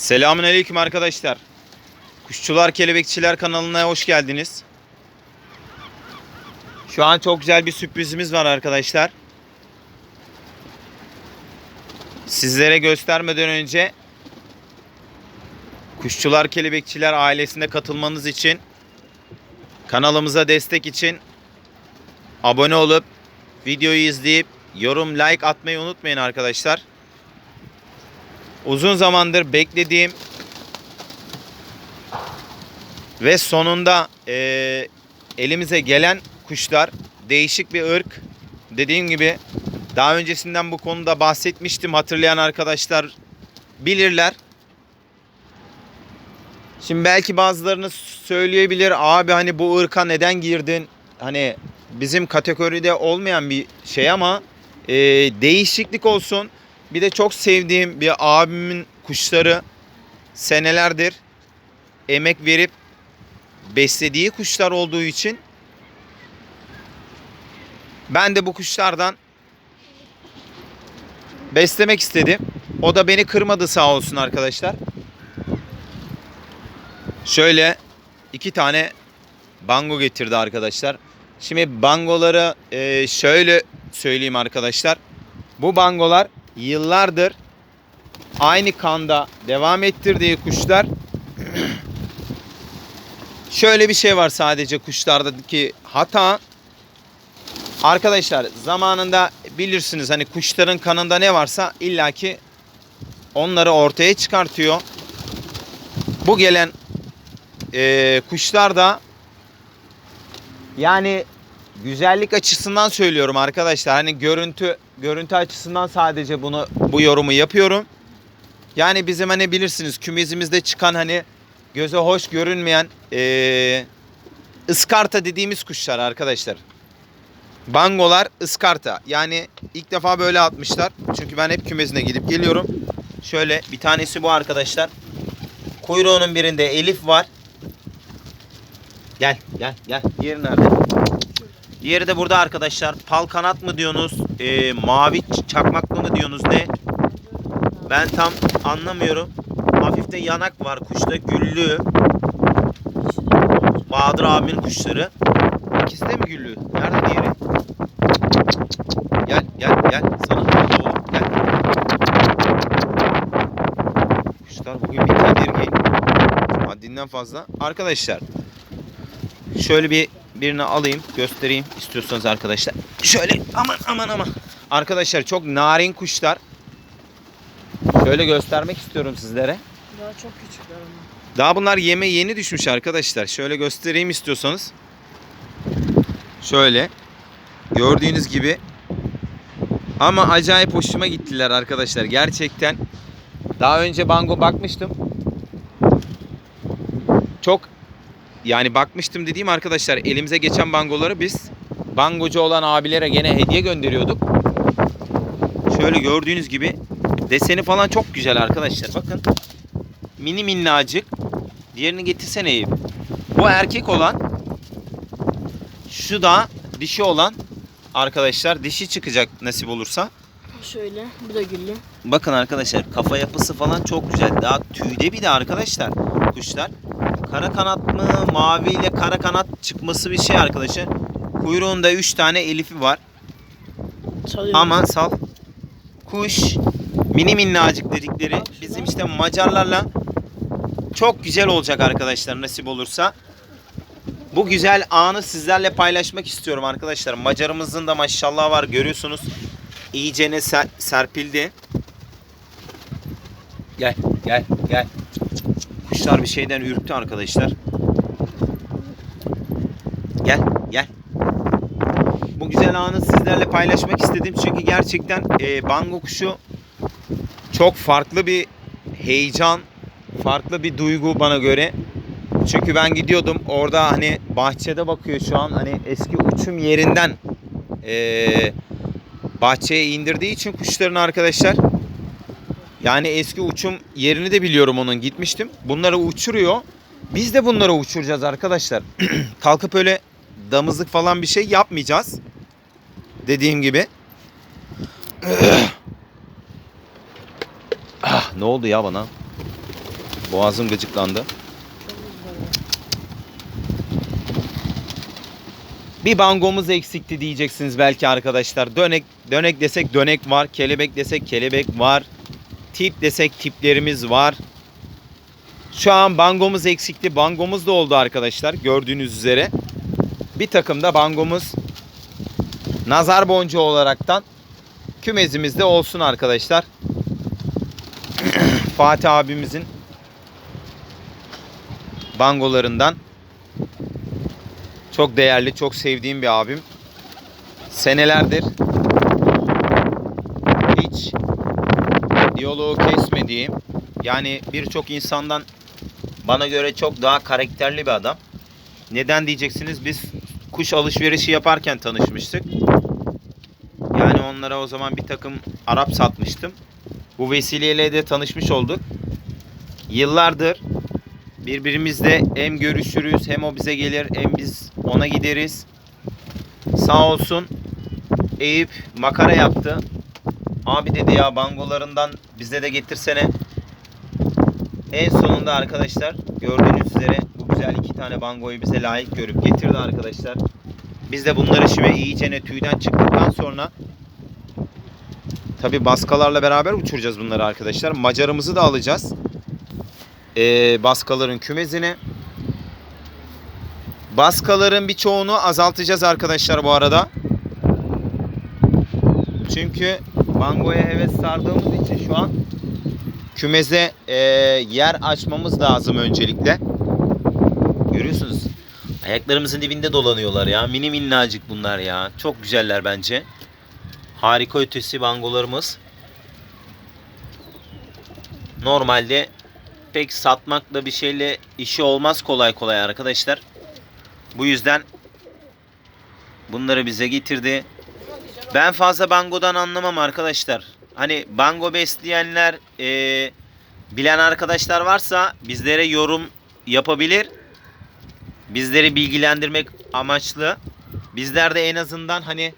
Selamünaleyküm arkadaşlar. Kuşçular Kelebekçiler kanalına hoş geldiniz. Şu an çok güzel bir sürprizimiz var arkadaşlar. Sizlere göstermeden önce Kuşçular Kelebekçiler ailesine katılmanız için kanalımıza destek için abone olup videoyu izleyip yorum like atmayı unutmayın arkadaşlar. Uzun zamandır beklediğim ve sonunda eee, elimize gelen kuşlar değişik bir ırk. Dediğim gibi daha öncesinden bu konuda bahsetmiştim. Hatırlayan arkadaşlar bilirler. Şimdi belki bazılarınız söyleyebilir abi hani bu ırka neden girdin? Hani bizim kategoride olmayan bir şey ama eee, değişiklik olsun. Bir de çok sevdiğim bir abimin kuşları senelerdir emek verip beslediği kuşlar olduğu için ben de bu kuşlardan beslemek istedim. O da beni kırmadı sağ olsun arkadaşlar. Şöyle iki tane bango getirdi arkadaşlar. Şimdi bangoları e, şöyle söyleyeyim arkadaşlar. Bu bangolar yıllardır aynı kanda devam ettirdiği kuşlar. Şöyle bir şey var sadece kuşlardaki hata. Arkadaşlar zamanında bilirsiniz hani kuşların kanında ne varsa illaki onları ortaya çıkartıyor. Bu gelen eee kuşlar da yani güzellik açısından söylüyorum arkadaşlar. Hani görüntü görüntü açısından sadece bunu bu yorumu yapıyorum. Yani bizim hani bilirsiniz kümezimizde çıkan hani göze hoş görünmeyen eee ıskarta dediğimiz kuşlar arkadaşlar. Bangolar ıskarta. Yani ilk defa böyle atmışlar. Çünkü ben hep kümesine gidip geliyorum. Şöyle bir tanesi bu arkadaşlar. Kuyruğunun birinde Elif var. Gel gel gel. Diğeri nerede? Diğeri de burada arkadaşlar. Pal kanat mı diyorsunuz? Ee, mavi çakmaklı mı diyorsunuz ne? Ben tam anlamıyorum. Hafif de yanak var. Kuşta güllü. Bahadır abimin kuşları. İkisi de mi güllü? Nerede diğeri? Gel gel gel. Sana gel. Kuşlar bugün bir tedirgin. Haddinden fazla. Arkadaşlar şöyle bir birini alayım göstereyim istiyorsanız arkadaşlar. Şöyle aman aman aman. Arkadaşlar çok narin kuşlar. Şöyle göstermek istiyorum sizlere. Daha çok küçükler ama. Daha bunlar yeme yeni düşmüş arkadaşlar. Şöyle göstereyim istiyorsanız. Şöyle. Gördüğünüz gibi. Ama acayip hoşuma gittiler arkadaşlar. Gerçekten. Daha önce bango bakmıştım. Çok yani bakmıştım dediğim arkadaşlar elimize geçen bangoları biz bangocu olan abilere gene hediye gönderiyorduk. Şöyle gördüğünüz gibi deseni falan çok güzel arkadaşlar. Bakın. Mini minnacık. Diğerini getirsene Eyüp. Bu erkek olan şu da dişi olan arkadaşlar dişi çıkacak nasip olursa. Şöyle, bu da güllü. Bakın arkadaşlar kafa yapısı falan çok güzel. Daha tüyde bir de arkadaşlar kuşlar. Kara kanat mı mavi ile kara kanat çıkması bir şey arkadaşlar. Kuyruğunda 3 tane elifi var. Çalıyorum. Ama sal kuş mini minnacık dedikleri bizim işte Macarlarla çok güzel olacak arkadaşlar nasip olursa. Bu güzel anı sizlerle paylaşmak istiyorum arkadaşlar. Macarımızın da maşallah var görüyorsunuz. İyicene ser- serpildi. Gel gel gel. Kuşlar bir şeyden ürktü arkadaşlar. Gel gel. Bu güzel anı sizlerle paylaşmak istedim. Çünkü gerçekten e, bango kuşu çok farklı bir heyecan, farklı bir duygu bana göre. Çünkü ben gidiyordum orada hani bahçede bakıyor şu an hani eski uçum yerinden e, bahçeye indirdiği için kuşların arkadaşlar. Yani eski uçum yerini de biliyorum onun gitmiştim. Bunları uçuruyor. Biz de bunları uçuracağız arkadaşlar. Kalkıp öyle damızlık falan bir şey yapmayacağız. Dediğim gibi. ah, ne oldu ya bana? Boğazım gıcıklandı. Bir bangomuz eksikti diyeceksiniz belki arkadaşlar. Dönek dönek desek dönek var, kelebek desek kelebek var. Tip desek tiplerimiz var. Şu an bangomuz eksikti. Bangomuz da oldu arkadaşlar gördüğünüz üzere. Bir takım da bangomuz nazar boncuğu olaraktan kümezimizde olsun arkadaşlar. Fatih abimizin bangolarından çok değerli, çok sevdiğim bir abim. Senelerdir hiç diyaloğu kesmediğim, yani birçok insandan bana göre çok daha karakterli bir adam. Neden diyeceksiniz? Biz kuş alışverişi yaparken tanışmıştık. Yani onlara o zaman bir takım Arap satmıştım. Bu vesileyle de tanışmış olduk. Yıllardır birbirimizle hem görüşürüz hem o bize gelir hem biz ona gideriz. Sağ olsun Eyüp makara yaptı. Abi dedi ya bangolarından bize de getirsene. En sonunda arkadaşlar gördüğünüz üzere güzel iki tane bangoyu bize layık görüp getirdi arkadaşlar. Biz de bunları şimdi iyicene tüyden çıktıktan sonra tabi baskalarla beraber uçuracağız bunları arkadaşlar. Macarımızı da alacağız. Ee, baskaların kümezini. Baskaların birçoğunu azaltacağız arkadaşlar bu arada. Çünkü bangoya heves sardığımız için şu an kümeze e, yer açmamız lazım öncelikle. Görüyorsunuz. Ayaklarımızın dibinde dolanıyorlar ya. Mini minnacık bunlar ya. Çok güzeller bence. Harika ötesi bangolarımız. Normalde pek satmakla bir şeyle işi olmaz kolay kolay arkadaşlar. Bu yüzden bunları bize getirdi. Ben fazla bangodan anlamam arkadaşlar. Hani bango besleyenler, eee, bilen arkadaşlar varsa bizlere yorum yapabilir. Bizleri bilgilendirmek amaçlı. Bizler de en azından hani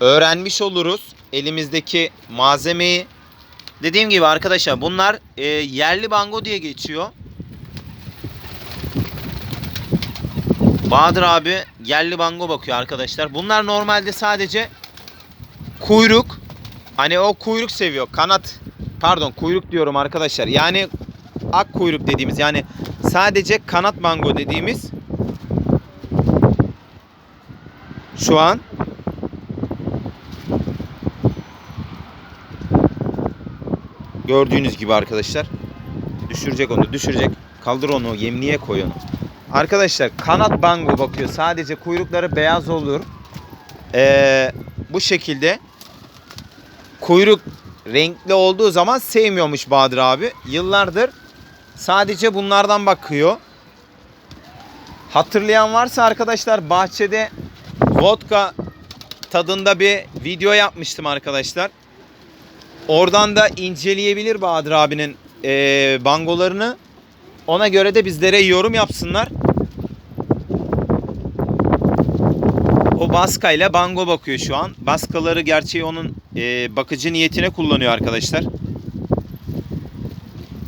öğrenmiş oluruz elimizdeki malzemeyi. Dediğim gibi arkadaşlar bunlar e, yerli bango diye geçiyor. Bahadır abi yerli bango bakıyor arkadaşlar. Bunlar normalde sadece kuyruk. Hani o kuyruk seviyor. Kanat pardon kuyruk diyorum arkadaşlar. Yani ak kuyruk dediğimiz yani sadece kanat bango dediğimiz şu an gördüğünüz gibi arkadaşlar. Düşürecek onu düşürecek. Kaldır onu yemliğe koy onu. Arkadaşlar kanat bango bakıyor. Sadece kuyrukları beyaz olur. Ee, bu şekilde kuyruk renkli olduğu zaman sevmiyormuş Bahadır abi. Yıllardır sadece bunlardan bakıyor hatırlayan varsa arkadaşlar bahçede vodka tadında bir video yapmıştım arkadaşlar Oradan da inceleyebilir Bahadır abinin eee, bangolarını. Ona göre de bizlere yorum yapsınlar. O baskayla bango bakıyor şu an. Baskaları gerçeği onun eee, bakıcı niyetine kullanıyor arkadaşlar.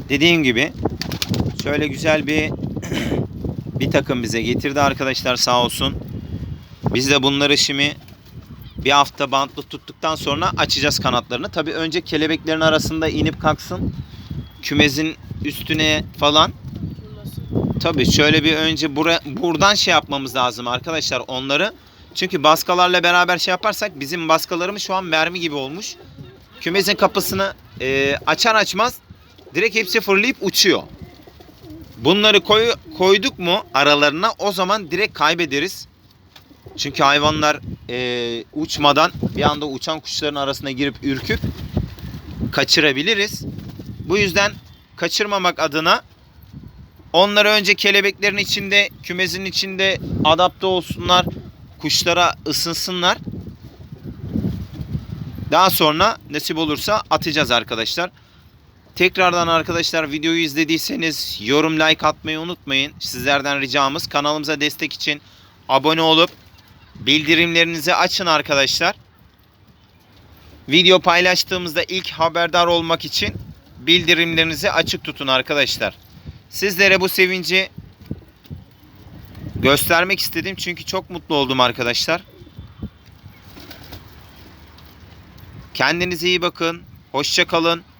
Dediğim gibi şöyle güzel bir bir takım bize getirdi arkadaşlar sağ olsun. Biz de bunları şimdi bir hafta bantlı tuttuktan sonra açacağız kanatlarını. Tabi önce kelebeklerin arasında inip kalksın. Kümezin üstüne falan. Tabi şöyle bir önce bura, buradan şey yapmamız lazım arkadaşlar onları. Çünkü baskalarla beraber şey yaparsak bizim baskalarımız şu an mermi gibi olmuş. Kümezin kapısını e, açar açmaz direkt hepsi fırlayıp uçuyor. Bunları koy, koyduk mu aralarına o zaman direkt kaybederiz. Çünkü hayvanlar e, uçmadan bir anda uçan kuşların arasına girip ürküp kaçırabiliriz. Bu yüzden kaçırmamak adına onları önce kelebeklerin içinde, kümezin içinde adapte olsunlar, kuşlara ısınsınlar. Daha sonra nasip olursa atacağız arkadaşlar. Tekrardan arkadaşlar videoyu izlediyseniz yorum like atmayı unutmayın. Sizlerden ricamız kanalımıza destek için abone olup bildirimlerinizi açın arkadaşlar. Video paylaştığımızda ilk haberdar olmak için bildirimlerinizi açık tutun arkadaşlar. Sizlere bu sevinci göstermek istedim çünkü çok mutlu oldum arkadaşlar. Kendinize iyi bakın. Hoşça kalın.